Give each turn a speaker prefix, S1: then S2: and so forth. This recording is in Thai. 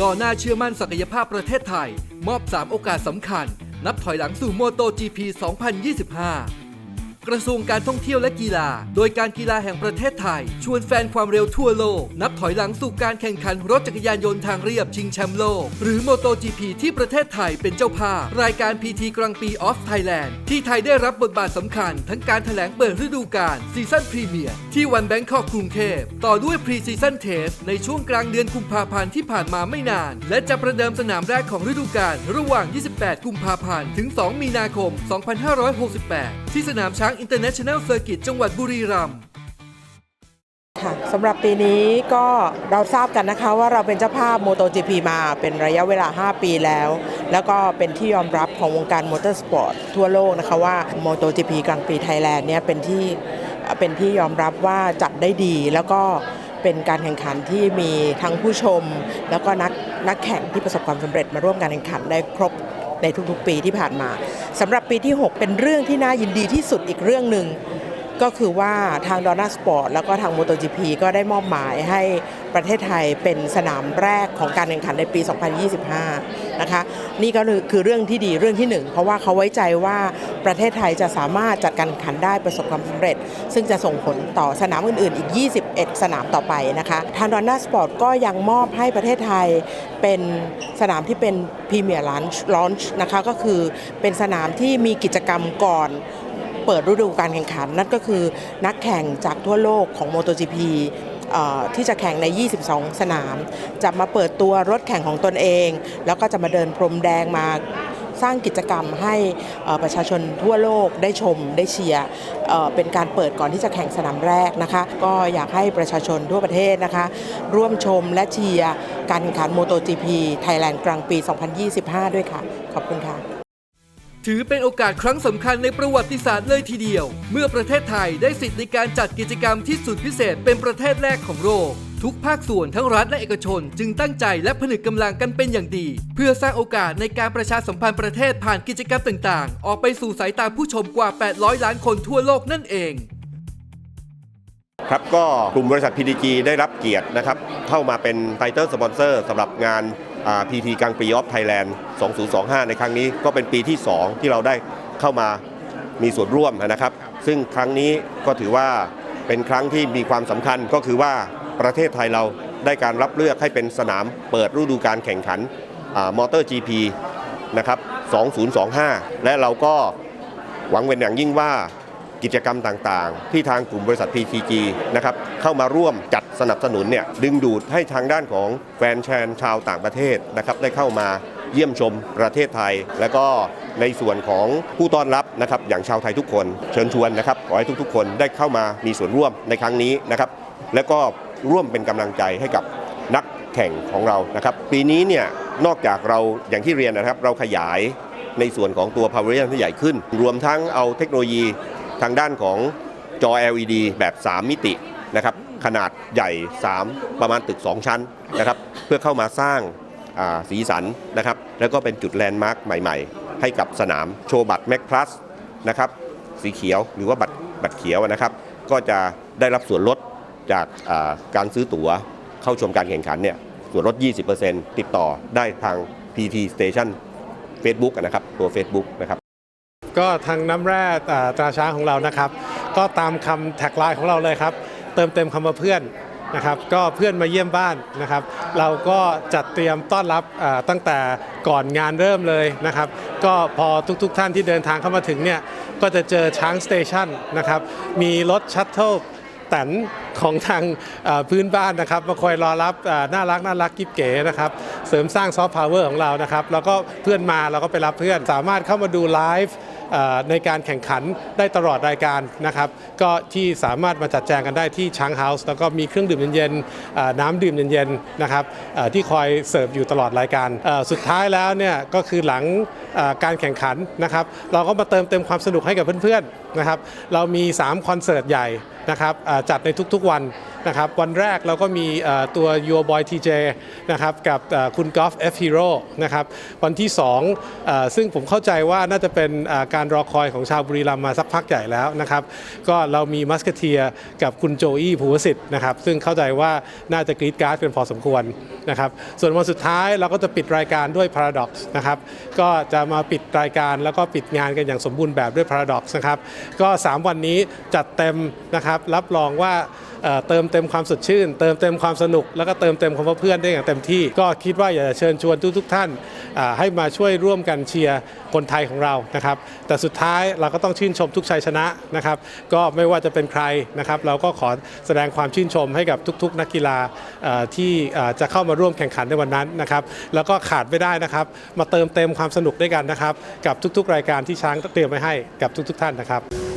S1: ดอหน้าเชื่อมั่นศักยภาพประเทศไทย มอบ 3 โอกาสสำคัญ นับถอยหลังสู่โมโต GP 2025 กระทรวงการท่องเที่ยวและกีฬา โดยการกีฬาแห่งประเทศไทย ชวนแฟนความเร็วทั่วโลก นับถอยหลังสู่การแข่งขันรถจักรยานยนต์ทางเรียบชิงแชมป์โลก หรือ MotoGP ที่ประเทศไทยเป็นเจ้าภาพ รายการ PT กลางปีออฟไทยแลนด์ที่ไทยได้รับบทบาทสำคัญ ทั้งการแถลงเปิดฤดูกาลซีซั่นพรีเมียร์ที่วันแบงคอกกรุงเทพต่อด้วยพรีซีซั่นเทสในช่วงกลางเดือนกุมภาพันธ์ที่ผ่านมาไม่นาน และจะประเดิมสนามแรกของฤดูกาลระหว่าง 28 กุมภาพันธ์ถึง 2 มีนาคม 2568 ที่สนามช้าง International Circuit จังหวัดบุรีรัมย์
S2: ค่ะสำหรับปีนี้ก็เราทราบกันนะคะว่าเราเป็นเจ้าภาพ MotoGP มาเป็นระยะเวลา 5 ปีแล้ว แล้วก็เป็นที่ยอมรับของวงการมอเตอร์สปอร์ตทั่วโลกนะคะว่า MotoGP กลางปีไทยแลนด์เนี่ยเป็นที่เป็นที่ยอมรับว่าจัดได้ดีแล้วก็เป็นการแข่งขันที่มีทั้งผู้ชม แล้วก็นักนักแข่งที่ประสบความสำเร็จมาร่วมการแข่งขันได้ครบ ในทุกๆ ปีที่ผ่านมาสำหรับปีที่ 6 เป็นเรื่องที่น่ายินดีที่สุดอีกเรื่องหนึ่งก็คือว่าทางดอน่าสปอร์ตแล้วก็ทาง MotoGP ก็ได้มอบหมายให้ ประเทศไทยเป็นสนามแรกของการแข่งขันในปี 2025 นะคะ นี่ก็คือเรื่องที่ดีเรื่องที่หนึ่งเพราะว่าเขาไว้ใจว่าประเทศไทยจะสามารถจัดการแข่งขันได้ประสบความสำเร็จ ซึ่งจะส่งผลต่อสนามอื่น ๆ อีก 21 สนามต่อไปนะคะทางดอนน่าสปอร์ตก็ยังมอบให้ประเทศไทยเป็นสนามที่เป็นพรีเมียร์ลอนช์นะคะก็คือเป็นสนามที่มีกิจกรรมก่อนเปิดฤดูการแข่งขันนั่นก็คือนักแข่งจากทั่วโลกของ MotoGP ที่จะแข่งใน 22 สนาม จะมาเปิดตัวรถแข่งของตนเอง แล้วก็จะมาเดินพรมแดงมาสร้างกิจกรรมให้ประชาชนทั่วโลกได้ชมได้เชียร์เป็นการเปิดก่อนที่จะแข่งสนามแรกนะคะ ก็อยากให้ประชาชนทั่วประเทศนะคะ ร่วมชมและเชียร์การแข่งขัน MotoGP Thailand กลางปี 2025 ด้วยค่ะ ขอบคุณค่ะ
S1: ถือเป็นโอกาสครั้งสำคัญในประวัติศาสตร์เลยทีเดียว เมื่อประเทศไทยได้สิทธิ์ในการจัดกิจกรรมที่สุดพิเศษเป็นประเทศแรกของโลกทุกภาคส่วนทั้งรัฐและเอกชน จึงตั้งใจและผนึกกำลังกันเป็นอย่างดี เพื่อสร้างโอกาสในการประชาสัมพันธ์ประเทศผ่านกิจกรรมต่าง ๆ ออกไปสู่สายตาผู้ชมกว่า 800 ล้านคนทั่วโลกนั่นเอง
S3: ครับก็กลุ่มบริษัท PDG ได้รับเกียรตินะครับเข้ามาเป็นไ i เตอร์สปอนเซอร์สำหรับงาน อ่า PT กลางปีออฟไทยแลนด์ 2025 ในครั้งนี้ก็เป็นปีที่ 2 ที่เราได้เข้ามามีส่วนร่วมนะครับ ซึ่งครั้งนี้ก็ถือว่าเป็นครั้งที่มีความสำคัญก็คือว่าประเทศไทยเราได้การรับเลือกให้เป็นสนามเปิดฤดูการแข่งขันมอเตอร์ GP นะครับ 2025 และเราก็หวังเป็นอย่างยิ่งว่ากิจกรรมต่างๆ ที่ทางกลุ่มบริษัท PTG นะครับเข้ามาร่วมจัด สนับสนุนเนี่ยดึงดูดให้ทางด้านของแฟนแชนชาวต่างประเทศนะครับได้เข้ามาเยี่ยมชมประเทศไทย แล้วก็ในส่วนของผู้ต้อนรับนะครับอย่างชาวไทยทุกคนเชิญชวนนะครับขอให้ทุกๆ คนได้เข้ามามีส่วนร่วมในครั้งนี้นะครับแล้วก็ร่วมเป็นกำลังใจให้กับนักแข่งของเรานะครับปีนี้เนี่ยนอกจากเราอย่างที่เรียนนะครับ เราขยายในส่วนของตัว Pavilion ที่ใหญ่ขึ้น รวมทั้งเอาเทคโนโลยีทางด้านของจอ LED แบบ 3 มิตินะครับ ขนาดใหญ่ 3 ประมาณตึก 2 ชั้นนะครับเพื่อเข้ามาสร้างาสีสันนะครับแล้วก็เป็นจุดแลนด์มาร์คใหม่ๆ ให้กับสนามโชว์บัตร Mac Plus นะครับสีเขียวหรือว่าบัตรบัตรเขียวนะครับ ก็จะได้รับส่วนลดจากาการซื้อตั๋วเข้าชมการแข่งขันเนี่ยส่วนลด 20%ติดต่อได้ทาง PT Station Facebook นะครับตัว Facebook นะครับ
S4: ก็ทางน้ำแร่ตราช้างของเรานะครับ ก็ตามคำแท็กไลน์ของเราเลยครับ เติมเต็มคำว่าเพื่อนนะครับก็เพื่อนมาเยี่ยมบ้านนะครับ เราก็จัดเตรียมต้อนรับตั้งแต่ก่อนงานเริ่มเลยนะครับ ก็พอทุกๆทท่านที่เดินทางเข้ามาถึงเนี่ยก็จะเจอช้างสเตชันนะครับมีรถชัตเทิล แตนของทางพื้นบ้านนะครับมาคอยรอรับน่ารักน่ารักกิ๊บเก๋นะครับเสริมสร้างซอฟต์พาวเวอร์ของเรานะครับแล้วก็เพื่อนมาเราก็ไปรับเพื่อนสามารถเข้ามาดูไลฟ์ในการแข่งขันได้ตลอดรายการนะครับ ก็ที่สามารถมาจัดแจงกันได้ที่ช้างเฮาส์แล้วก็มีเครื่องดื่มเย็นๆน้ำดื่มเย็นๆนะครับที่คอยเสิร์ฟอยู่ตลอดรายการสุดท้ายแล้วเนี่ยก็คือหลังการแข่งขันนะครับ เราก็มาเติมเต็มความสนุกให้กับเพื่อนๆนะครับ เรามี 3 คอนเสิร์ตใหญ่ นะครับจัดในทุกๆวันนะครับวันแรกเราก็มีตัว Your Boy TJ นะครับกับคุณกอล์ฟ F Hero นะครับวันที่2เอ่อซึ่งผมเข้าใจว่าน่าจะเป็นการรอคอยของชาวบุรีรัมย์มาสักพักใหญ่แล้วนะครับก็เรามีมัสกเทียกับคุณโจอี้ภูวสิทธิ์นะครับซึ่งเข้าใจว่าน่าจะกรีดการ์ดกันพอสมควรนะครับส่วนวันสุดท้ายเราก็จะปิดรายการด้วย Paradox นะครับก็จะมาปิดรายการแล้วก็ปิดงานกันอย่างสมบูรณ์แบบด้วย Paradox นะครับก็ 3 วันนี้จัดเต็มนะครับรับรองว่า เติมเต็มความสดชื่น เติมเต็มความสนุก แล้วก็เติมเต็มความเพื่อนได้อย่างเต็มที่ ก็คิดว่าอยากจะเชิญชวนทุกทุกท่านให้มาช่วยร่วมกันเชียร์คนไทยของเรานะครับ แต่สุดท้ายเราก็ต้องชื่นชมทุกชัยชนะนะครับ ก็ไม่ว่าจะเป็นใครนะครับ เราก็ขอแสดงความชื่นชมให้กับทุก ๆ นักกีฬาที่จะเข้ามาร่วมแข่งขันในวันนั้นนะครับ แล้วก็ขาดไม่ได้นะครับ มาเติมเต็มความสนุกด้วยกันนะครับ กับทุก ๆ รายการที่ช้างเตรียมไว้ให้กับทุก ๆ ท่านนะครับ